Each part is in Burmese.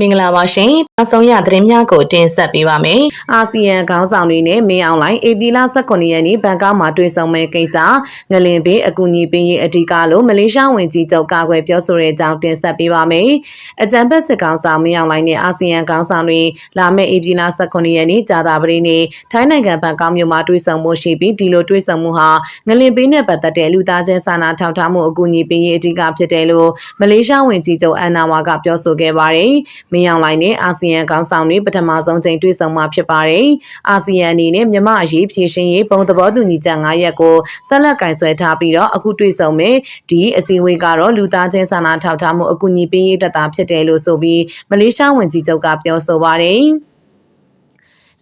မင်္ဂလာပါရှင်။နောက်ဆုံးရသတင်းများကိုတင်ဆက်ပေးပါမယ်။အာဆီယံခေါင်းဆောင်တွေနဲ့မင်းအောင်လိုင်း AP လ18ရက်နေ့ဘန်ကောက်မှာတွေ့ဆုံမဲ့ကိစ္စငလင်ဘေးအကူအညီပေးရေးအဓိကလို့မလေးရှားဝန်ကြီးချုပ်ကာကွယ်ပြောဆိုတဲ့အကြောင်းတင်ဆက်ပေးပါမယ်။အကြံဖက်စစ်ကောင်ဆောင်မင်းအောင်လိုင်းနဲ့အာဆီယံခေါင်းဆောင်တွေလာမယ့် AP လ18ရက်နေ့ကြာသပတေးနေ့ထိုင်းနိုင်ငံဘန်ကောက်မြို့မှာတွေ့ဆုံမှုရှိပြီးဒီလိုတွေ့ဆုံမှုဟာငလင်ဘေးနဲ့ပတ်သက်တဲ့လူသားချင်းစာနာထောက်ထားမှုအကူအညီပေးရေးအဓိကဖြစ်တယ်လို့မလေးရှားဝန်ကြီးချုပ်အန်နာဝါကပြောဆိုခဲ့ပါတယ်။မင်းအောင်လိုင်းနဲ့အာဆီယံခေါင်းဆောင်တွေပထမဆုံးချိန်တွေ့ဆုံမှာဖြစ်ပါတယ်။အာဆီယံအနေနဲ့မြန်မာအရေးဖြည့်ရှင်ရေးပုံသဘောတူညီချက်9ရပ်ကိုဆက်လက်ကင်ဆွဲထားပြီးတော့အခုတွေ့ဆုံမယ်ဒီအစည်းအဝေးကတော့လူသားချင်းစာနာထောက်ထားမှုအကူအညီပေးရေးတက်တာဖြစ်တယ်လို့ဆိုပြီးမလေးရှားဝန်ကြီးချုပ်ကပြောဆိုပါတယ်။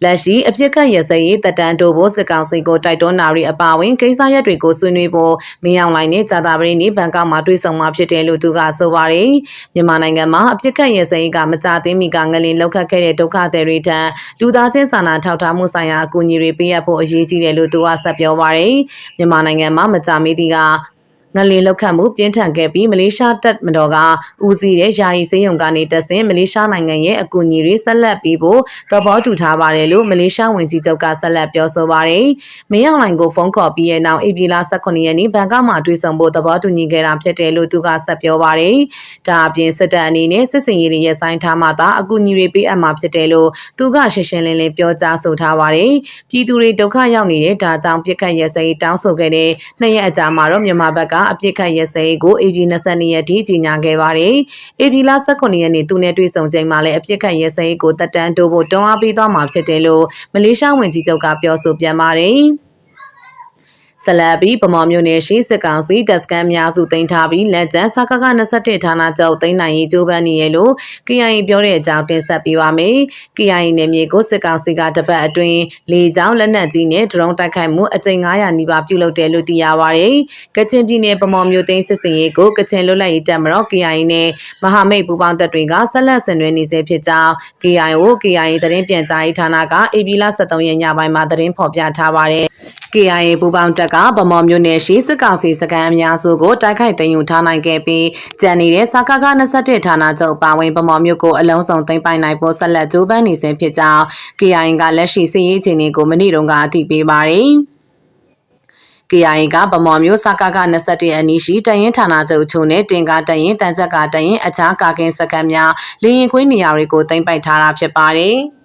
လက်ရှိအပြစ်ခတ်ရစရေးတက်တန်းတို့ဖို့စစ်ကောင်စီကိုတိုက်တွန်းနာရီအပါဝင်ကိစ္စရပ်တွေကိုဆွေးနွေးဖို့မင်းအောင်လိုင်းနဲ့ဂျာတာပရိနေဘန်ကောက်မှာတွေ့ဆုံမှာဖြစ်တယ်လို့သူကဆိုပါတယ်မြန်မာနိုင်ငံမှာအပြစ်ခတ်ရစရေးကမကြသေးမီကငလင်လောက်ခတ်ခဲ့တဲ့ဒုက္ခသည်တွေထံလူသားချင်းစာနာထောက်ထားမှုဆိုင်ရာအကူအညီတွေပေးအပ်ဖို့အရေးကြီးတယ်လို့သူကဆက်ပြောပါတယ်မြန်မာနိုင်ငံမှာမကြမီသီက ငလင်လောက်ခတ်မှုပြင်းထန်ခဲ့ပြီးမလေးရှားတပ်မတော်ကဦးစီးတဲ့ယာယီစေယုံကနေတက်ဆင်မလေးရှားနိုင်ငံရဲ့အကူအညီတွေဆက်လက်ပေးဖို့သဘောတူထားပါတယ်လို့မလေးရှားဝန်ကြီးချုပ်ကဆက်လက်ပြောဆိုပါတယ်။မင်းအောင်လိုင်ကိုဖုန်းခေါ်ပြီးရဲ့နောက်ဧပြီလ18ရက်နေ့ဘန်ကောက်မှာတွေ့ဆုံဖို့သဘောတူညီခဲ့တာဖြစ်တယ်လို့သူကဆက်ပြောပါတယ်။ဒါအပြင်စစ်တပ်အနေနဲ့စစ်စင်ရေးတွေရဲ့ဆိုင်ထားမှသာအကူအညီတွေပေးအပ်မှာဖြစ်တယ်လို့သူကရှင်းရှင်းလင်းလင်းပြောကြားဆိုထားပါတယ်။ပြည်သူတွေဒုက္ခရောက်နေတဲ့ဒါကြောင့်ပြစ်ခတ်ရဲစရေးတောင်းဆိုခဲ့တဲ့နှစ်ရက်အကြာမှာတော့မြန်မာဘက်ကအပြစ်ခတ်ရဲစရေးကို AB 22ရက်ထိကြီးညာခဲ့ပါတယ်။ AB လ18ရက်နေ့သူနဲ့တွေ့ဆုံချိန်မှာလည်းအပြစ်ခတ်ရဲစရေးကိုတက်တန်းတိုးဖို့တွန်းအားပေးသွားမှာဖြစ်တယ်လို့မလေးရှားဝန်ကြီးချုပ်ကပြောဆိုပြန်ပါတယ်။ ဆလဘီပမော်မျိုးနယ်ရှိစစ်ကောင်စီတပ်စကန်များစုတင်ထားပြီးလက်ကျန်စကက21ဌာနချုပ်တင်နိုင်ရေးကြိုးပမ်းနေရလို့ KIA ပြောတဲ့အကြောင်းတင်ဆက်ပေးပါမယ်။ KIA နယ်မြေကိုစစ်ကောင်စီကတပတ်အတွင်းလေကြောင်းလက်နက်ကြီးနဲ့ဒရုန်းတိုက်ခိုက်မှုအကြိမ်900နီးပါးပြုလုပ်တယ်လို့သိရပါတယ်။ကချင်ပြည်နယ်ပမော်မျိုးသိန်းစစ်စင်ရေးကိုကချင်လွတ်လပ်ရေးတပ်မတော် KIA နဲ့မဟာမိတ်ပူးပေါင်းတပ်တွေကဆက်လက်ဆင်နွှဲနေစေဖြစ်ကြောင်း KIO KIA သတင်းပြန်ကြားရေးဌာနက AB လ23ရက်ညပိုင်းမှာသတင်းဖော်ပြထားပါတယ်။ KIA ပူပေါင်းတပ်ကဗမော်မြို့နယ်ရှိစစ်ကောင်စီစခန်းအများစုကိုတိုက်ခိုက်သိမ်းယူထားနိုင်ခဲ့ပြီးကြံနေတဲ့စကက21ဌာနချုပ်ပါဝင်ဗမော်မြို့ကိုအလုံးစုံသိမ်းပိုက်နိုင်ဖို့ဆက်လက်ကြိုးပမ်းနေစဉ်ဖြစ်ကြောင်း KIA ကလက်ရှိစစ်ရေးအခြေအနေကိုမနေ့တုန်းကအသိပေးပါတယ်။ KIA ကဗမော်မျိုးစကက21အနီးရှိတရင်ဌာနချုပ်ချုံနဲ့တင်ကားတရင်တန်ဆက်ကတရင်အခြားကာကင်းစခန်းများလေရင်ခွေးနေရာတွေကိုတင်ပိုက်ထားတာဖြစ်ပါတယ်။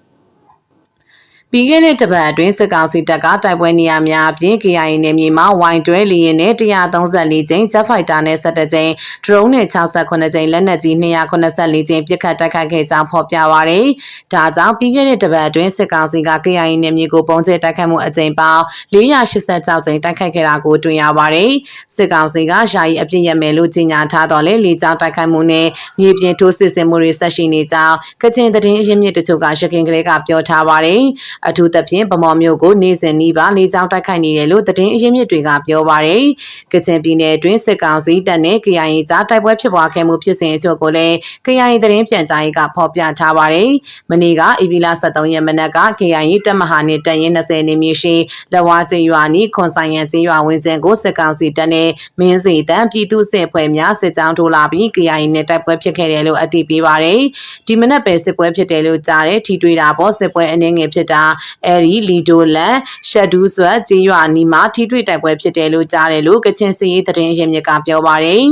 ပြီးခဲ့တဲ့တပတ်အတွင်းစစ်ကောင်စီတပ်ကတိုက်ပွဲနေရာများအပြင် KIA နယ်မြေမှာ Y12 လီရင်နဲ့134ကြိမ် Jet Fighter နဲ့17ကြိမ် Drone နဲ့68ကြိမ်လက်နက်ကြီး284ကြိမ်ပစ်ခတ်တိုက်ခိုက်ခဲ့ကြောင်းဖော်ပြပါရယ်။ဒါကြောင့်ပြီးခဲ့တဲ့တပတ်အတွင်းစစ်ကောင်စီက KIA နယ်မြေကိုပုံကျဲတိုက်ခိုက်မှုအကြိမ်ပေါင်း486ကြိမ်တိုက်ခိုက်ခဲ့တာကိုတွေ့ရပါရယ်။စစ်ကောင်စီကယာယီအပြစ်ရမယ်လို့ကြေညာထားတော့လေလေကြောင်းတိုက်ခိုက်မှုနဲ့မြေပြင်ထိုးစစ်ဆင်မှုတွေဆက်ရှိနေကြောင်းကချင်သတင်းအရင်းမြစ်တချို့ကရခိုင်ကလေးကပြောထားပါရယ်။အထူးသဖြင့်ဗမော်မျိုးကိုနေစဉ်နီးပါလေကြောင်းတိုက်ခိုက်နေတယ်လို့သတင်းအရင်းမြစ်တွေကပြောပါရယ်ကချင်ပြည်နယ်အတွင်းစစ်ကောင်စီတပ်နဲ့ KIA ကြားတိုက်ပွဲဖြစ်ပွားခဲ့မှုဖြစ်စဉ်အချို့ကိုလည်း KIA သတင်းပြန်ကြားရေးကဖော်ပြထားပါရယ်မနေ့ကဧပြီလ23ရက်မနက်က KIA တပ်မဟာနဲ့တရင်20နေမြေရှိလဝါကျေးရွာနီးခွန်ဆိုင်ရန်ကျေးရွာဝင်းစဉ်ကိုစစ်ကောင်စီတပ်နဲ့မင်းစီတန်းပြည်သူ့စစ်ဖွဲ့များစစ်ကြောင်းထိုးလာပြီး KIA နဲ့တိုက်ပွဲဖြစ်ခဲ့တယ်လို့အသိပေးပါရယ်ဒီမနက်ပဲစစ်ပွဲဖြစ်တယ်လို့ကြားတယ်ထီတွေ့တာပေါ့စစ်ပွဲအနေငယ်ဖြစ်တာအဲဒီလီဒိုလန်ရှက်ဒူးဆွတ်ကျေးရွာနီမှာထိတွေ့တိုက်ပွဲဖြစ်တယ်လို့ကြားတယ်လို့ကချင်စီရေးသတင်းရင်းမြစ်ကပြောပါတယ်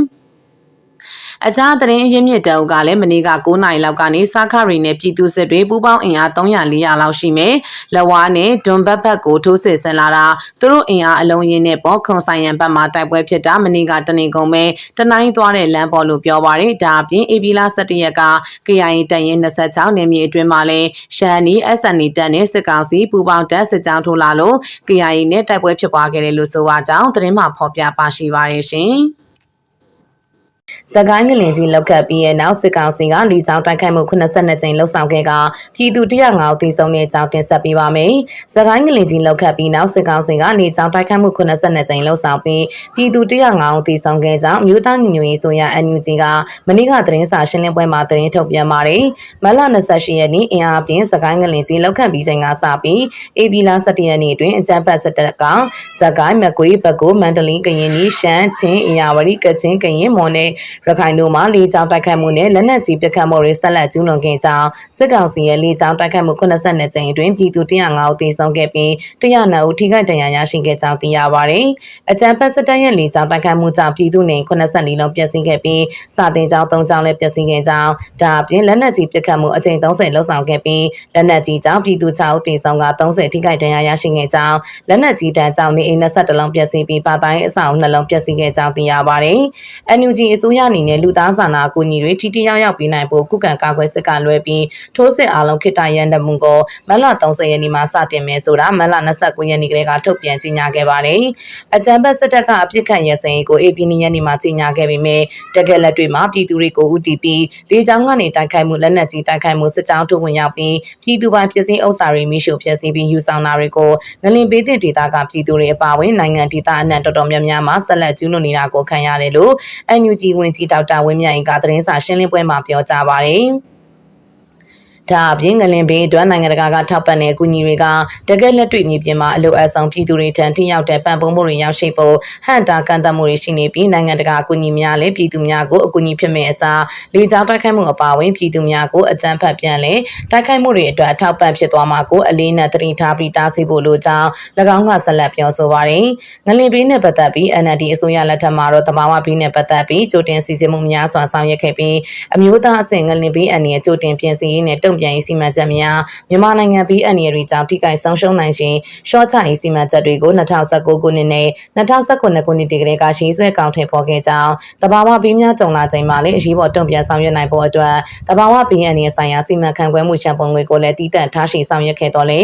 အခြားသတင်းအရင်းမြစ်တအုပ်ကလည်းမနေ့က9နိုင်လောက်ကနေစားခရီနဲ့ပြည်သူစစ်တွေပူးပေါင်းအင်အား300 400လောက်ရှိမယ်။လဝါနဲ့ဒွန်ဘတ်ဘတ်ကိုထိုးစစ်ဆင်လာတာသူတို့အင်အားအလုံးရင်းနဲ့ပေါ်ခွန်ဆိုင်ရန်ဘတ်မှာတိုက်ပွဲဖြစ်တာမနေ့ကတနေကုန်ပဲတနိုင်းသွားတဲ့လမ်းပေါ်လို့ပြောပါရယ်ဒါအပြင်အေပီလာ17ရက်က KIA တရင်26နယ်မြေအတွင်းမှာလဲရှန်နီ SNE တပ်နဲ့စစ်ကောင်စီပူးပေါင်းတပ်စစ်ကြောင်းထိုးလာလို့ KIA နဲ့တိုက်ပွဲဖြစ်ပွားခဲ့တယ်လို့ဆိုပါကြောင်းသတင်းမှာဖော်ပြပါရှိပါရရှင်။ စကိုင်းငလင်ကြီးလောက်ကပ်ပြီးရဲ့နောက်စစ်ကောင်စီကလီကြောင်းတိုက်ခိုက်မှု82ကြိမ်လှုပ်ဆောင်ခဲ့ကပြည်သူ105ဦးသေဆုံးတဲ့အကြောင်းတင်ဆက်ပေးပါမယ်။စကိုင်းငလင်ကြီးလောက်ကပ်ပြီးနောက်စစ်ကောင်စီကလီကြောင်းတိုက်ခိုက်မှု82ကြိမ်လှုပ်ဆောင်ပြီးပြည်သူ105ဦးသေဆုံးခဲ့ကြောင်းမြို့သားညီညွတ်ရေးဆိုရ NUG ကမနေ့ကသတင်းစာရှင်းလင်းပွဲမှာသတင်းထုတ်ပြန်ပါတယ်။မလ28ရက်နေ့အင်အားပြင်းစကိုင်းငလင်ကြီးလောက်ကပ်ပြီးချိန်ကစပြီး AB လ17ရက်နေ့အတွင်းအကြမ်းဖက်စစ်တပ်ကစကိုင်းမကွေးဘက်ကိုမန္တလေးကရင်နီရှမ်းချင်းအင်ယာဝတီကချင်ကရင်မွန်နဲ့ရခိုင်တို့မှာလေကြောင်းတိုက်ခတ်မှုနဲ့လက်နက်ကြီးပစ်ခတ်မှုတွေဆက်လက်ကျူးလွန်ခဲ့ကြောင်းစစ်ကောင်စီရဲ့လေကြောင်းတိုက်ခတ်မှု82ကြိမ်အတွင်းပြည်သူ105ဦးသေဆုံးခဲ့ပြီး109ဦးထိခိုက်ဒဏ်ရာရရှိခဲ့ကြောင်းသိရပါတယ်။အကြံဖက်စစ်တပ်ရဲ့လေကြောင်းတိုက်ခတ်မှုကြောင့်ပြည်သူနေ84လုံးပျက်စီးခဲ့ပြီးစာတင်ကျောင်း3ကျောင်းလည်းပျက်စီးခဲ့ကြောင်းဒါအပြင်လက်နက်ကြီးပစ်ခတ်မှုအကြိမ်30လောက်ဆောင်ခဲ့ပြီးလက်နက်ကြီးကြောင့်ပြည်သူ6ဦးသေဆုံးက30ထိခိုက်ဒဏ်ရာရရှိခဲ့ကြောင်းလက်နက်ကြီးတန်းကြောင့်နေအိမ်21လုံးပျက်စီးပြီးပါတိုင်းအဆောင်နှလုံးပျက်စီးခဲ့ကြောင်းသိရပါတယ်။ NUG အစိုးရအနေနဲ့လူသားစာနာအကူအညီတွေထိထိရောက်ရောက်ပေးနိုင်ဖို့ကုကံကာကွယ်စစ်ကလွဲပြီးထိုးစစ်အားလုံးခိတ္တရန်တမှုကိုမတ်လ30ရက်နေ့မှာစတင်မယ်ဆိုတာမတ်လ29ရက်နေ့ကလေးကထုတ်ပြန်ကြေညာခဲ့ပါတယ်။အကြံဖက်စစ်တပ်ကအပြစ်ခတ်ရစင်ကို AP နေ့ရက်နေ့မှာကြေညာခဲ့ပေမဲ့တကယ်လက်တွေ့မှာပြည်သူတွေကို UTP လေကြောင်းကနေတိုက်ခိုက်မှုလက်နက်ကြီးတိုက်ခိုက်မှုစစ်ကြောင်းထုတ်ဝင်ရောက်ပြီးပြည်သူပိုင်းပြည်စည်းဥစ္စာတွေမိရှုဖျက်ဆီးပြီးယူဆောင်တာတွေကိုငလင်ပေးတဲ့ဒေသကပြည်သူတွေအပါအဝင်နိုင်ငံဒေသအနှံ့တော်တော်များများမှာဆက်လက်ကျူးလွန်နေတာကိုခံရတယ်လို့ NUG ဝင်ကြီးဒေါက်တာဝင်းမြတ်အင်ကသတင်းစာရှင်းလင်းပွဲမှာပြောကြားပါတယ်။ ဒါအပြင်ငလင်ဘေးအတွက်နိုင်ငံတကာကထောက်ပံ့တဲ့အကူအညီတွေကတကယ်လက်တွေ့မြေပြင်မှာအလိုအပ်ဆုံးပြည်သူတွေထံထိရောက်တဲ့ပံ့ပိုးမှုတွေရောက်ရှိဖို့ဟန်တာကန့်သတ်မှုတွေရှိနေပြီးနိုင်ငံတကာအကူအညီများလည်းပြည်သူများကိုအကူအညီဖြစ်မဲ့အစားလေကြောင်းတိုက်ခိုက်မှုအပါအဝင်ပြည်သူများကိုအကြမ်းဖက်ပြန်လဲတိုက်ခိုက်မှုတွေအတွက်အထောက်ပံ့ဖြစ်သွားမှာကိုအလေးနက်တတိထားပြီးတားဆီးဖို့လိုကြောင်း၎င်းကဆက်လက်ပြောဆိုပါတယ်။ငလင်ဘေးနဲ့ပတ်သက်ပြီး NLD အစိုးရလက်ထက်မှာတော့တဘာဝဘေးနဲ့ပတ်သက်ပြီးကြိုတင်စီစဉ်မှုများစွာဆောင်ရွက်ခဲ့ပြီးအမျိုးသားအဆင့်ငလင်ဘေးအန္တရာယ်ကြိုတင်ပြင်ဆင်ရေးနဲ့တုံ့ပြန်ရေးစီမံချက်များမြန်မာနိုင်ငံဘေးအန္တရာယ်တွေကြောင့်ထိခိုက်ဆုံးရှုံးနိုင်ခြင်းရှော့ချရေးစီမံချက်တွေကို2019ခုနှစ်နဲ့2019ခုနှစ်တည်းကလေးကရှိဆွဲကောင်းထည့်ဖော်ခဲ့ကြောင်းတဘာဝဘေးများကြုံလာချိန်မှာလည်းအရေးပေါ်တုံ့ပြန်ဆောင်ရွက်နိုင်ဖို့အတွက်တဘာဝဘေးအန္တရာယ်ဆိုင်ရာစီမံခန့်ခွဲမှုရှံပုံငွေကိုလည်းတည်တံ့ထားရှိဆောင်ရွက်ခဲ့တော်လေ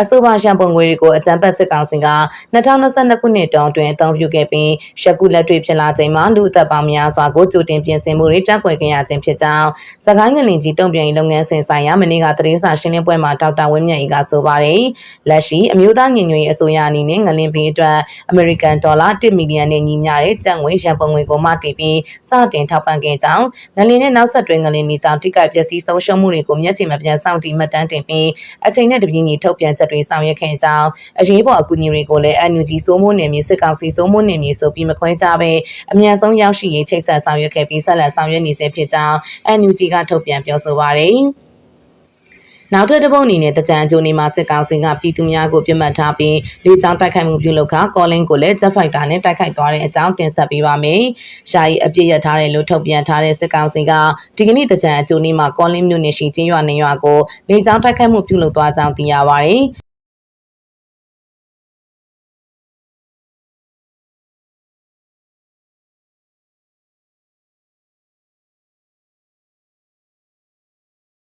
အဆိုပါရှံပုံငွေတွေကိုအကြံပတ်စစ်ကောင်စီက2022ခုနှစ်တုန်းတွင်အသုံးပြုခဲ့ပြီးရှက်ကူလက်တွေ့ဖြစ်လာချိန်မှာလူအသက်ပေါင်းများစွာကိုကြိုတင်ပြင်ဆင်မှုတွေပြောက်ကွယ်ခဲ့ရခြင်းဖြစ်ကြောင်းစကိုင်းငလင်ကြီးတုံ့ပြန်ရေးလုပ်ငန်းစဉ်ဆိုင်ရာမနေ့ကသတင်းစာရှင်းလင်းပွဲမှာဒေါက်တာဝင်းမြတ်ဤကဆိုပါတယ်လက်ရှိအမျိုးသားညီညွတ်ရေးအစိုးရအနေနဲ့ငလင်ဘေးအတွက်အမေရိကန်ဒေါ်လာ1မီလီယံနဲ့ညီမျှတဲ့ကျပ်ငွေရန်ပုံငွေကိုမတည်ပြီးစတင်ထောက်ပံ့ခဲ့ကြောင်းငလင်နဲ့နောက်ဆက်တွဲငလင်တွေကြောင့်ထိခိုက်ပျက်စီးဆုံးရှုံးမှုတွေကိုမျက်ခြေမပြတ်စောင့်တည်မှတ်တမ်းတင်ပြီးအချိန်နဲ့တပြေးညီထုတ်ပြန်ချက်တွေဆောင်ရွက်ခဲ့ကြောင်းအရေးပေါ်အကူအညီတွေကိုလည်း NUG စိုးမိုးနယ်မြေစစ်ကောင်စီစိုးမိုးနယ်မြေဆိုပြီးမခွဲခြားဘဲအမြန်ဆုံးရောက်ရှိရေးချိတ်ဆက်ဆောင်ရွက်ခဲ့ပြီးဆက်လက်ဆောင်ရွက်နေစေဖြစ်ကြောင်း NUG ကထုတ်ပြန်ပြောဆိုပါရယ် နောက်ထပ်တစ်ပုတ်အနေနဲ့တကြံအကျိုးနေမှာစစ်ကောင်စီကပြည်သူများကိုပြစ်မှတ်ထားပြီးလေကြောင်းတိုက်ခိုက်မှုပြုလုပ်ခါကောလင်းကိုလည်းဂျက်ဖိုက်တာနဲ့တိုက်ခိုက်သွားတဲ့အကြောင်းတင်ဆက်ပေးပါမယ်။ရှာရီအပြစ်ရထားတယ်လို့ထုတ်ပြန်ထားတဲ့စစ်ကောင်စီကဒီကနေ့တကြံအကျိုးနေမှာကောလင်းမြို့နယ်ရှိချင်းရွာနေရွာကိုလေကြောင်းတိုက်ခိုက်မှုပြုလုပ်သွားကြောင်းသိရပါဗျ။